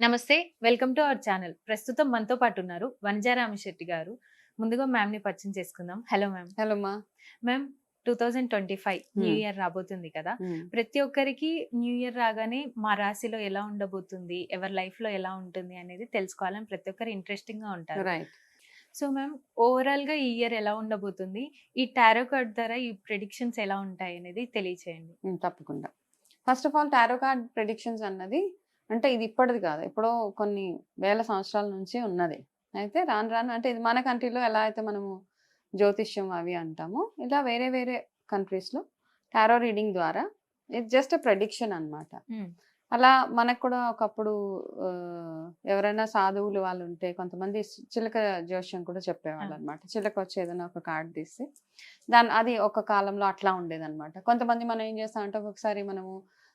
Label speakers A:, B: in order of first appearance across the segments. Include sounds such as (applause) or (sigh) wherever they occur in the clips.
A: నమస్తే welcome to our channel. ప్రస్తుతం మనతో పాటు ఉన్నారు వనజారామశెట్టి గారు. ముందుగా మ్యామ్ని పరిచయం చేసుకుందాం. హలో మ్యామ్
B: హలో మా
A: ma'am two thousand twenty five new
B: Hmm.
A: Year రాబోతుంది కదా. ప్రతి ఒక్కరికి న్యూ ఇయర్ రాగానే మా రాశిలో ఎలా ఉండబోతుంది ఎవరి లైఫ్లో ఎలా ఉంటుంది అనేది తెలుసుకోవాలని ప్రతి ఒక్కరు ఇంట్రెస్టింగ్గా ఉంటారు.
B: రైట్
A: సో మ్యామ్ ఓవరాల్గా ఈ ఇయర్ ఎలా ఉండబోతుంది ఈ టారో కార్డ్ ద్వారా ఈ ప్రెడిక్షన్స్ ఎలా ఉంటాయి అనేది తెలియచేయండి.
B: తప్పకుండా. First of all tarot card predictions అన్నది అంటే ఇది ఇప్పటిది కాదు. ఎప్పుడో కొన్ని వేల సంవత్సరాల నుంచి ఉన్నది. అయితే రాను రాను అంటే ఇది మన కంట్రీలో ఎలా అయితే మనము జ్యోతిష్యం అవి అంటామో ఇలా వేరే వేరే కంట్రీస్లో టారో రీడింగ్ ద్వారా ఇది జస్ట్ ప్రెడిక్షన్ అన్నమాట.
A: Hmm.
B: అలా మనకు కూడా ఒకప్పుడు ఎవరైనా సాధువులు వాళ్ళు ఉంటే కొంతమంది చిలక జోష్యం కూడా చెప్పేవాళ్ళు. అనమాట చిలక వచ్చి ఏదైనా ఒక కార్డ్ తీసి దాని అది ఒక కాలంలో అట్లా ఉండేదన్నమాట. కొంతమంది మనం ఏం చేస్తాం అంటే ఒక్కొక్కసారి మనము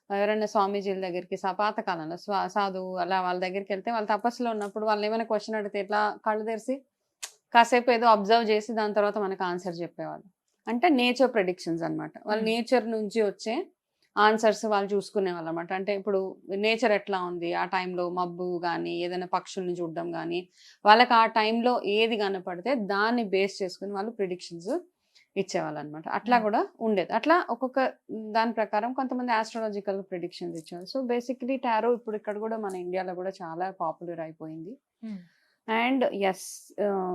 B: ఎవరైనా స్వామీజీల దగ్గరికి సా- పాత కాలంలో స్వా సాధువు అలా వాళ్ళ దగ్గరికి వెళ్తే వాళ్ళ తపస్సులో ఉన్నప్పుడు వాళ్ళు ఏమైనా క్వశ్చన్ అడిగితే ఎట్లా కళ్ళు తెరిచి కాసేపు ఏదో అబ్జర్వ్ చేసి దాని తర్వాత మనకు ఆన్సర్ చెప్పేవాళ్ళు. అంటే నేచర్ ప్రెడిక్షన్స్ అన్నమాట. వాళ్ళ. నేచర్ నుంచి వచ్చే ఆన్సర్స్ వాళ్ళు చూసుకునే వాళ్ళు అనమాట అంటే ఇప్పుడు నేచర్ ఎట్లా ఉంది? ఆ టైంలో మబ్బు కానీ ఏదైనా పక్షుల్ని చూడడం కానీ వాళ్ళకి ఆ టైంలో ఏది కనపడితే దాన్ని బేస్ చేసుకుని వాళ్ళు ప్రిడిక్షన్స్ ఇచ్చేవాళ్ళు అనమాట అట్లా. కూడా ఉండేది. అట్లా ఒక్కొక్క దాని ప్రకారం కొంతమంది ఆస్ట్రాలజికల్ ప్రిడిక్షన్స్ ఇచ్చేవాళ్ళు. సో బేసిక్లీ టారో ఇప్పుడు ఇక్కడ కూడా మన ఇండియాలో కూడా చాలా పాపులర్ అయిపోయింది. అండ్ ఎస్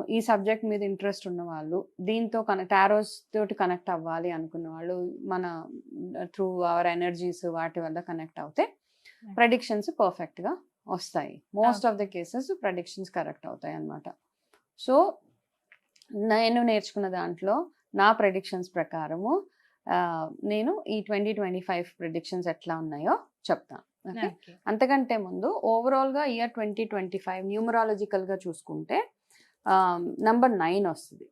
B: ఈ సబ్జెక్ట్ మీద ఇంట్రెస్ట్ ఉన్న వాళ్ళు దీంతో కనెక్ట్ టారోస్ తోటి కనెక్ట్ అవ్వాలి అనుకున్న వాళ్ళు మన త్రూ అవర్ ఎనర్జీస్ వాటి వల్ల కనెక్ట్ అవుతే ప్రెడిక్షన్స్ పర్ఫెక్ట్గా వస్తాయి. Most of the cases predictions correct అవుతాయి అన్నమాట సో నేను నేర్చుకున్న దాంట్లో నా ప్రెడిక్షన్స్ ప్రకారము నేను ఈ ట్వంటీ ట్వంటీ ఫైవ్ ప్రెడిక్షన్స్ ఎట్లా ఉన్నాయో చెప్తాను. అంతకంటే ముందు ఓవరాల్గా ఇయర్ ట్వంటీ ట్వంటీ ఫైవ్ న్యూమరాలజికల్గా చూసుకుంటే నంబర్ నైన్ వస్తుంది.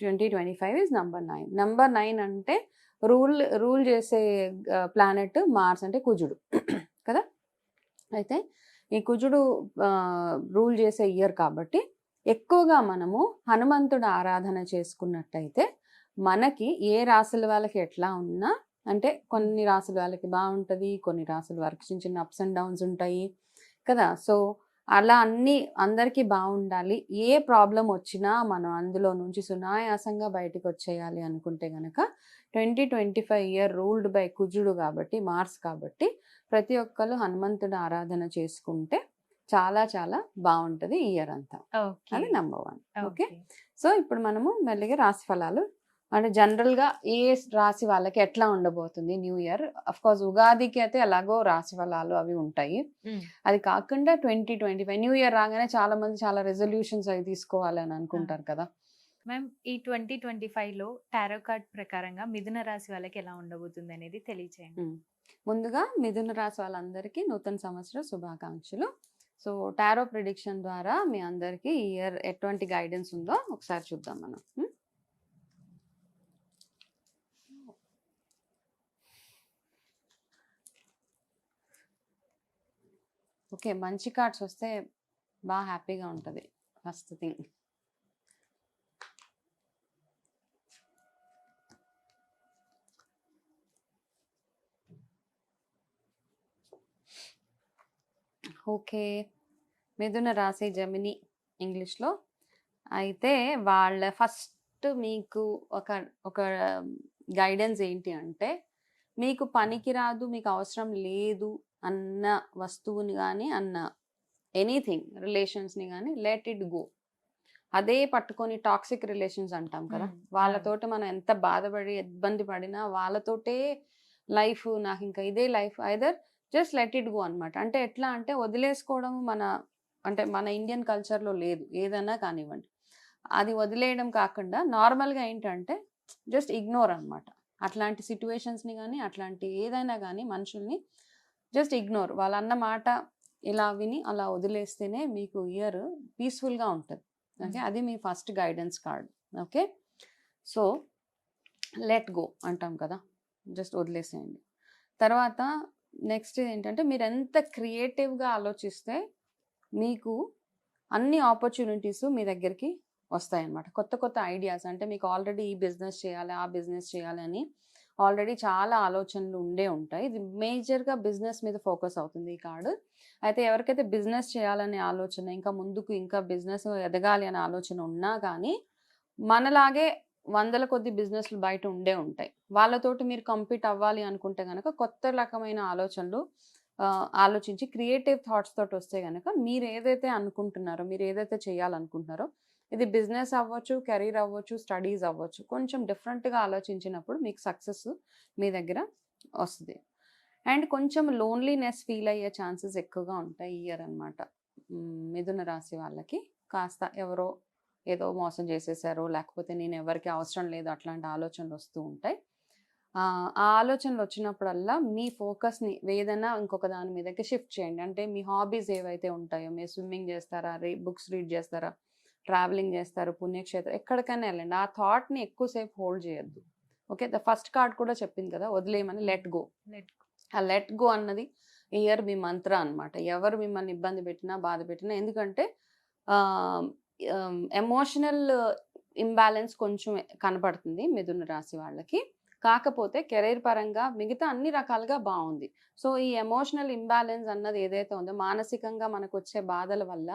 B: Twenty twenty five is number nine number nine అంటే రూల్ రూల్ చేసే ప్లానెట్ మార్స్ అంటే కుజుడు. (coughs) కదా? అయితే ఈ కుజుడు రూల్ చేసే ఇయర్ కాబట్టి ఎక్కువగా మనము హనుమంతుడు ఆరాధన చేసుకున్నట్టయితే మనకి ఏ రాశుల వాళ్ళకి ఎట్లా ఉన్నా అంటే కొన్ని రాసుల వాళ్ళకి బాగుంటుంది కొన్ని రాసుల వారికి చిన్న చిన్న అప్స్ అండ్ డౌన్స్ ఉంటాయి కదా. సో అలా అన్ని అందరికీ బాగుండాలి. ఏ ప్రాబ్లం వచ్చినా మనం అందులో నుంచి సునాయాసంగా బయటకు వచ్చేయాలి అనుకుంటే గనక twenty twenty five year ruled by కుజుడు కాబట్టి మార్స్ కాబట్టి ప్రతి ఒక్కరు హనుమంతుడు ఆరాధన చేసుకుంటే చాలా చాలా బాగుంటుంది ఈ ఇయర్ అంతా. అది నెంబర్ వన్ ఓకే. సో ఇప్పుడు మనము మెల్లిగా రాశి ఫలాలు అంటే జనరల్గా ఏ రాశి వాళ్ళకి ఎట్లా ఉండబోతుంది న్యూ ఇయర్? అఫ్ కోర్స్ ఉగాదికి అయితే ఎలాగో రాశి ఫలాలు అవి ఉంటాయి. అది కాకుండా twenty twenty five new year రాగానే చాలా మంది చాలా రెజల్యూషన్స్ అవి తీసుకోవాలని అనుకుంటారు కదా.
A: మ్యామ్ ఈ ట్వంటీ ట్వంటీ ఫైవ్లో టారో కార్డ్ ప్రకారంగా మిథున రాశి వాళ్ళకి ఎలా ఉండబోతుంది అనేది తెలియచేయండి.
B: ముందుగా మిథున రాశి వాళ్ళందరికీ నూతన సంవత్సర శుభాకాంక్షలు. సో టారో ప్రిడిక్షన్ ద్వారా మీ అందరికీ ఈ ఇయర్ ఎటువంటి గైడెన్స్ ఉందో ఒకసారి చూద్దాం మనం. ఓకే. మంచి కార్డ్స్ వస్తే బాగా హ్యాపీగా ఉంటుంది ఫస్ట్ థింగ్. ఓకే. మిథున రాశి జమిని ఇంగ్లీష్లో. అయితే వాళ్ళ ఫస్ట్ మీకు ఒక ఒక గైడెన్స్ ఏంటి అంటే మీకు పనికి రాదు మీకు అవసరం లేదు అన్న వస్తువుని కానీ అన్న ఎనీథింగ్ రిలేషన్స్ని కానీ లెట్ ఇట్ గో అదే పట్టుకొని టాక్సిక్ రిలేషన్స్ అంటాం కదా. వాళ్ళతోటి మనం ఎంత బాధపడి ఇబ్బంది పడినా వాళ్ళతోటే లైఫ్ నాకు ఇంకా ఇదే life either just let it go అనమాట అంటే ఎట్లా అంటే వదిలేసుకోవడం మన అంటే మన ఇండియన్ కల్చర్లో లేదు. ఏదైనా కానివ్వండి. అది వదిలేయడం కాకుండా నార్మల్గా ఏంటంటే జస్ట్ ఇగ్నోర్ అనమాట అట్లాంటి సిచ్యువేషన్స్ని కానీ అట్లాంటి ఏదైనా కానీ మనుషుల్ని జస్ట్ ఇగ్నోర్. వాళ్ళ అన్న మాట ఇలా విని అలా వదిలేస్తేనే మీకు ఇయర్ పీస్ఫుల్గా ఉంటుంది. ఓకే? అది మీ first guidance card. Okay? So let go అంటాం కదా? జస్ట్ వదిలేసేయండి. తర్వాత నెక్స్ట్ ఏంటంటే మీరు ఎంత క్రియేటివ్గా ఆలోచిస్తే మీకు అన్ని ఆపర్చునిటీస్ మీ దగ్గరికి వస్తాయన్నమాట. కొత్త కొత్త ఐడియాస్ అంటే మీకు ఆల్రెడీ ఈ బిజినెస్ చేయాలి ఆ బిజినెస్ చేయాలి అని ఆల్రెడీ చాలా ఆలోచనలు ఉండే ఉంటాయి. ఇది మేజర్గా బిజినెస్ మీద ఫోకస్ అవుతుంది ఈ కార్డు. అయితే ఎవరికైతే బిజినెస్ చేయాలనే ఆలోచన ఇంకా ముందుకు ఇంకా బిజినెస్ ఎదగాలి అనే ఆలోచన ఉన్నా కానీ మనలాగే వందల కొద్ది బిజినెస్లు బయట ఉండే ఉంటాయి. వాళ్ళతోటి మీరు కంపీట్ అవ్వాలి అనుకుంటే కనుక కొత్త రకమైన ఆలోచనలు ఆలోచించి క్రియేటివ్ థాట్స్ తోటి వస్తే కనుక మీరు ఏదైతే అనుకుంటున్నారో మీరు ఏదైతే చేయాలనుకుంటున్నారో ఇది బిజినెస్ అవ్వచ్చు కెరీర్ అవ్వచ్చు స్టడీస్ అవ్వచ్చు. కొంచెం డిఫరెంట్గా ఆలోచించినప్పుడు మీకు సక్సెస్ మీ దగ్గర వస్తుంది. అండ్ కొంచెం లోన్లీనెస్ ఫీల్ అయ్యే ఛాన్సెస్ ఎక్కువగా ఉంటాయి ఇయర్ అనమాట మిథున రాశి వాళ్ళకి. కాస్త ఎవరో ఏదో మోసం చేసేసారో లేకపోతే నేను ఎవరికి అవసరం లేదు అట్లాంటి ఆలోచనలు వస్తూ ఉంటాయి. ఆ ఆ ఆలోచనలు వచ్చినప్పుడల్లా మీ ఫోకస్ని ఏదైనా ఇంకొక దాని మీదకి షిఫ్ట్ చేయండి. అంటే మీ హాబీస్ ఏవైతే ఉంటాయో మీరు స్విమ్మింగ్ చేస్తారా రీ బుక్స్ రీడ్ చేస్తారా ట్రావెలింగ్ చేస్తారు పుణ్యక్షేత్రం ఎక్కడికైనా వెళ్ళండి. ఆ థాట్ని ఎక్కువసేపు హోల్డ్ చేయొద్దు. ఓకే? ద ఫస్ట్ కార్డ్ కూడా చెప్పింది కదా వదిలేయమని లెట్ గో. ఆ లెట్ గో అన్నది ఇయర్ మీ మంత్ర అన్నమాట. ఎవరు మిమ్మల్ని ఇబ్బంది పెట్టినా బాధ పెట్టినా ఎందుకంటే ఎమోషనల్ ఇంబ్యాలెన్స్ కొంచెం కనపడుతుంది మిథున రాశి వాళ్ళకి. కాకపోతే కెరీర్ పరంగా మిగతా అన్ని రకాలుగా బాగుంది. సో ఈ ఎమోషనల్ ఇంబ్యాలెన్స్ అన్నది ఏదైతే ఉందో మానసికంగా మనకు వచ్చే బాధల వల్ల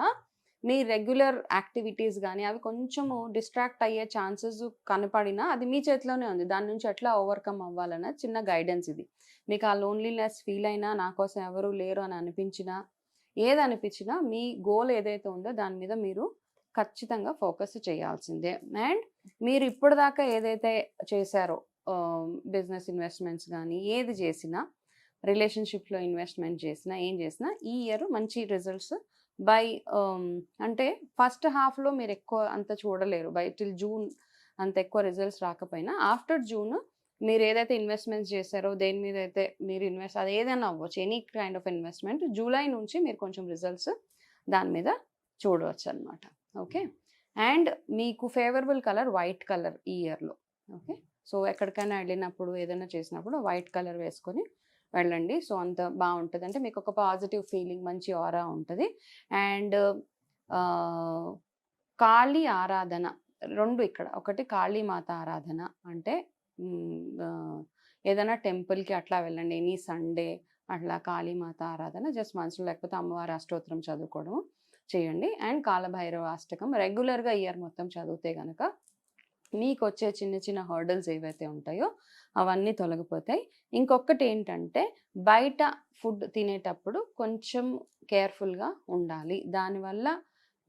B: మీ రెగ్యులర్ యాక్టివిటీస్ కానీ అవి కొంచెము డిస్ట్రాక్ట్ అయ్యే ఛాన్సెస్ కనపడినా అది మీ చేతిలోనే ఉంది. దాని నుంచి ఎట్లా ఓవర్కమ్ అవ్వాలన్న చిన్న గైడెన్స్ ఇది. మీకు ఆ లోన్లీనెస్ ఫీల్ అయినా నా కోసం ఎవరు లేరు అని అనిపించినా ఏది అనిపించినా మీ గోల్ ఏదైతే ఉందో దాని మీద మీరు ఖచ్చితంగా ఫోకస్ చేయాల్సిందే. అండ్ మీరు ఇప్పటిదాకా ఏదైతే చేశారో బిజినెస్ ఇన్వెస్ట్మెంట్స్ కానీ ఏది చేసినా రిలేషన్షిప్లో ఇన్వెస్ట్మెంట్ చేసినా ఏం చేసినా ఈ ఇయర్ మంచి రిజల్ట్స్ బై అంటే ఫస్ట్ హాఫ్లో మీరు ఎక్కువ అంత చూడలేరు. బై టిల్ జూన్ అంత ఎక్కువ రిజల్ట్స్ రాకపోయినా ఆఫ్టర్ జూన్ మీరు ఏదైతే ఇన్వెస్ట్మెంట్స్ చేశారో దేని మీద అయితే మీరు ఇన్వెస్ట్ అది ఏదైనా అవ్వచ్చు any kind of investment July నుంచి మీరు కొంచెం రిజల్ట్స్ దాని మీద చూడవచ్చు అనమాట ఓకే? అండ్ మీకు ఫేవరబుల్ కలర్ వైట్ కలర్ ఈ ఇయర్లో. ఓకే? సో ఎక్కడికైనా వెళ్ళినప్పుడు ఏదైనా చేసినప్పుడు వైట్ కలర్ వేసుకొని వెళ్ళండి. సో అంత బాగుంటుంది. అంటే మీకు ఒక పాజిటివ్ ఫీలింగ్ మంచి ఆరా ఉంటుంది. అండ్ కాళీ ఆరాధన రెండు ఇక్కడ. ఒకటి కాళీమాత ఆరాధన అంటే ఏదైనా టెంపుల్కి అట్లా వెళ్ళండి. ఎనీ సండే అట్లా కాళీమాత ఆరాధన. జస్ట్ మనసులో లేకపోతే అమ్మవారి అష్టోత్తరం చదువుకోవడం చేయండి. అండ్ కాలభైరవ అష్టకం. రెగ్యులర్గా ఇయర్ మొత్తం చదివితే కనుక మీకు వచ్చే చిన్న చిన్న హర్డల్స్ ఏవైతే ఉంటాయో అవన్నీ తొలగిపోతాయి. ఇంకొకటి ఏంటంటే బయట ఫుడ్ తినేటప్పుడు కొంచెం కేర్ఫుల్గా ఉండాలి. దానివల్ల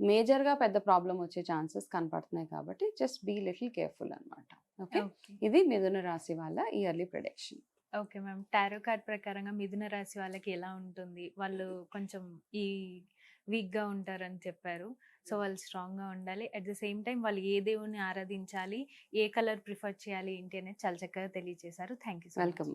B: మేజర్గా పెద్ద ప్రాబ్లం వచ్చే ఛాన్సెస్ కనపడుతున్నాయి కాబట్టి జస్ట్ బీ లిటిల్ కేర్ఫుల్ అనమాట ఓకే?
A: ఓకే.
B: ఇది మిథున రాశి వాళ్ళ yearly production.
A: Okay ma'am. Tarot card ప్రకారంగా మిథున రాశి వాళ్ళకి ఎలా ఉంటుంది? వాళ్ళు కొంచెం ఈ వీక్గా ఉంటారని చెప్పారు. సో వాళ్ళు స్ట్రాంగ్గా ఉండాలి. అట్ ద సేమ్ టైం వాళ్ళు ఏ దేవుని ఆరాధించాలి ఏ కలర్ ప్రిఫర్ చేయాలి ఏంటి అనేది చాలా చక్కగా తెలియజేశారు. Thank you
B: welcome